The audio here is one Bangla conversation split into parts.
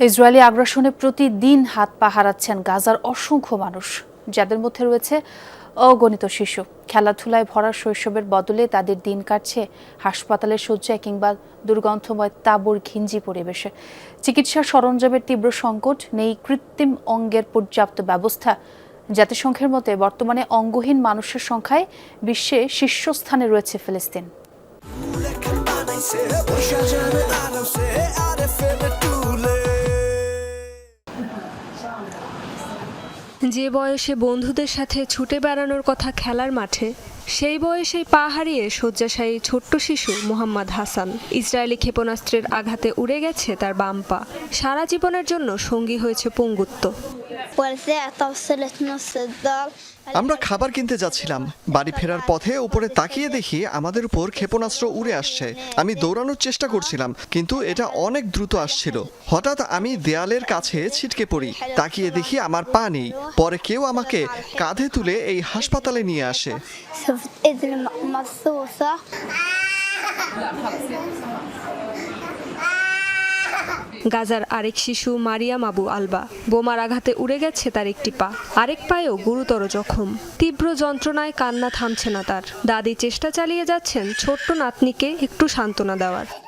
ইসরায়েলি আগ্রাসনে প্রতিদিন হাত পা হারাচ্ছেন গাজার অসংখ্য মানুষ, যাদের মধ্যে রয়েছে অগণিত শিশু। খেলাধুলায় ভরা শৈশবের বদলে তাদের দিন কাটছে হাসপাতালের শয্যায় কিংবা দুর্গন্ধময় তাবুর ঘিঞ্জি পরিবেশে। চিকিৎসা সরঞ্জামের তীব্র সংকট নেই কৃত্রিম অঙ্গের পর্যাপ্ত ব্যবস্থা। জাতিসংঘের মতে বর্তমানে অঙ্গহীন মানুষের সংখ্যায় বিশ্বে শীর্ষস্থানে রয়েছে ফিলিস্তিন। যে বয়সে বন্ধুদের সাথে ছুটে বেড়ানোর কথা খেলার মাঠে, সেই বয়সেই পা হারিয়ে শয্যাশায়ী ছোট্ট শিশু মোহাম্মদ হাসান ইসরায়েলি ক্ষেপণাস্ত্রের আঘাতে উড়ে গেছে তার বাম পা। সারা জীবনের জন্য সঙ্গী হয়েছে পঙ্গুত্ব। আমরা খাবার কিনতে যাচ্ছিলাম। বাড়ি ফেরার পথে উপরে তাকিয়ে দেখি আমাদের উপর ক্ষেপণাস্ত্র উড়ে আসছে। আমি দৌড়ানোর চেষ্টা করছিলাম, কিন্তু এটা অনেক দ্রুত আসছিল। হঠাৎ আমি দেয়ালের কাছে ছিটকে পড়ি, তাকিয়ে দেখি আমার পা নেই। পরে কেউ আমাকে কাঁধে তুলে এই হাসপাতালে নিয়ে আসে। গাজার আরেক শিশু মারিয়াম আবু আলবা। বোমার আঘাতে উড়ে গেছে তার একটি পা। আরেক পায়েও গুরুতর জখম। তীব্র যন্ত্রণায় কান্না থামছে না তার। দাদি চেষ্টা চালিয়ে যাচ্ছেন ছোট্ট নাতনিকে একটু সান্ত্বনা দেওয়ার।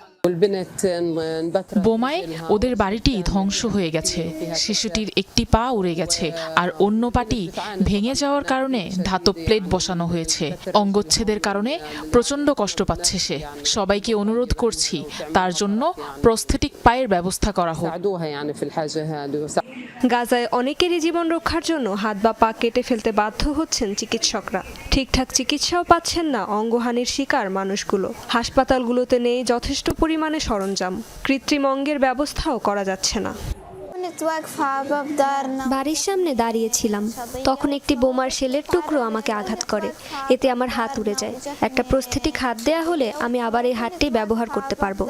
বোমায় ওদের বাড়িটি ধ্বংস হয়ে গেছে। শিশুটির একটি পা উড়ে গেছে আর অন্য পাটি ভেঙে যাওয়ার কারণে ধাতব প্লেট বসানো হয়েছে। অঙ্গচ্ছেদের কারণে প্রচণ্ড কষ্ট পাচ্ছে সে। সবাইকে অনুরোধ করছি, তার জন্য প্রস্থেটিক পায়ের ব্যবস্থা করা হোক। গাজায় অনেকেরই জীবন রক্ষার জন্য হাত বা পা কেটে ফেলতে বাধ্য হচ্ছেন চিকিৎসকরা। ঠিকঠাক চিকিৎসাও পাচ্ছেন না অঙ্গহানির শিকার মানুষগুলো। হাসপাতালগুলোতে নেই যথেষ্ট পরিমাণে সরঞ্জাম। কৃত্রিম অঙ্গের ব্যবস্থাও করা যাচ্ছে না। বাড়ির সামনে দাঁড়িয়েছিলাম। তখন একটি বোমার শেলের টুকরো আমাকে আঘাত করে। এতে আমার হাত উড়ে যায়। একটা প্রস্থেটিক হাত দেয়া হলে আমি আবার এই হাতটি ব্যবহার করতে পারব।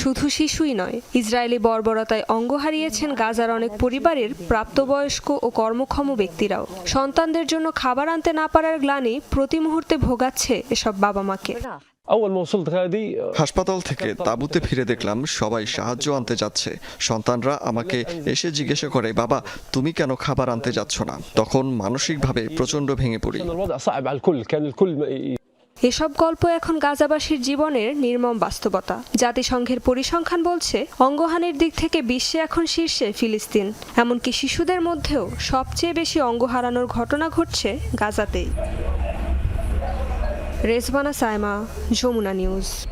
শুধু শিশুই নয় ইসরায়েলি বর্বরতায় অঙ্গ হারিয়েছেন গাজার অনেক পরিবারের প্রাপ্তবয়স্ক ও কর্মক্ষম ব্যক্তিরাও। সন্তানদের জন্য খাবার আনতে না পারার গ্লানি প্রতি মুহূর্তে ভোগাচ্ছে এসব বাবা মাকে। হাসপাতাল থেকে তাবুতে ফিরে দেখলাম সবাই সাহায্য আনতে যাচ্ছে। সন্তানরা আমাকে এসে জিজ্ঞাসা করে বাবা তুমি কেন খাবার আনতে যাচ্ছ না? তখন মানসিকভাবে প্রচণ্ড ভেঙে পড়ি। এসব গল্প এখন গাজাবাসীর জীবনের নির্মম বাস্তবতা। জাতিসংঘের পরিসংখ্যান বলছে, অঙ্গহানির দিক থেকে বিশ্বে এখন শীর্ষে ফিলিস্তিন। এমনকি শিশুদের মধ্যেও সবচেয়ে বেশি অঙ্গ হারানোর ঘটনা ঘটছে গাজাতেই। রেজবানা সায়মা, যমুনা নিউজ।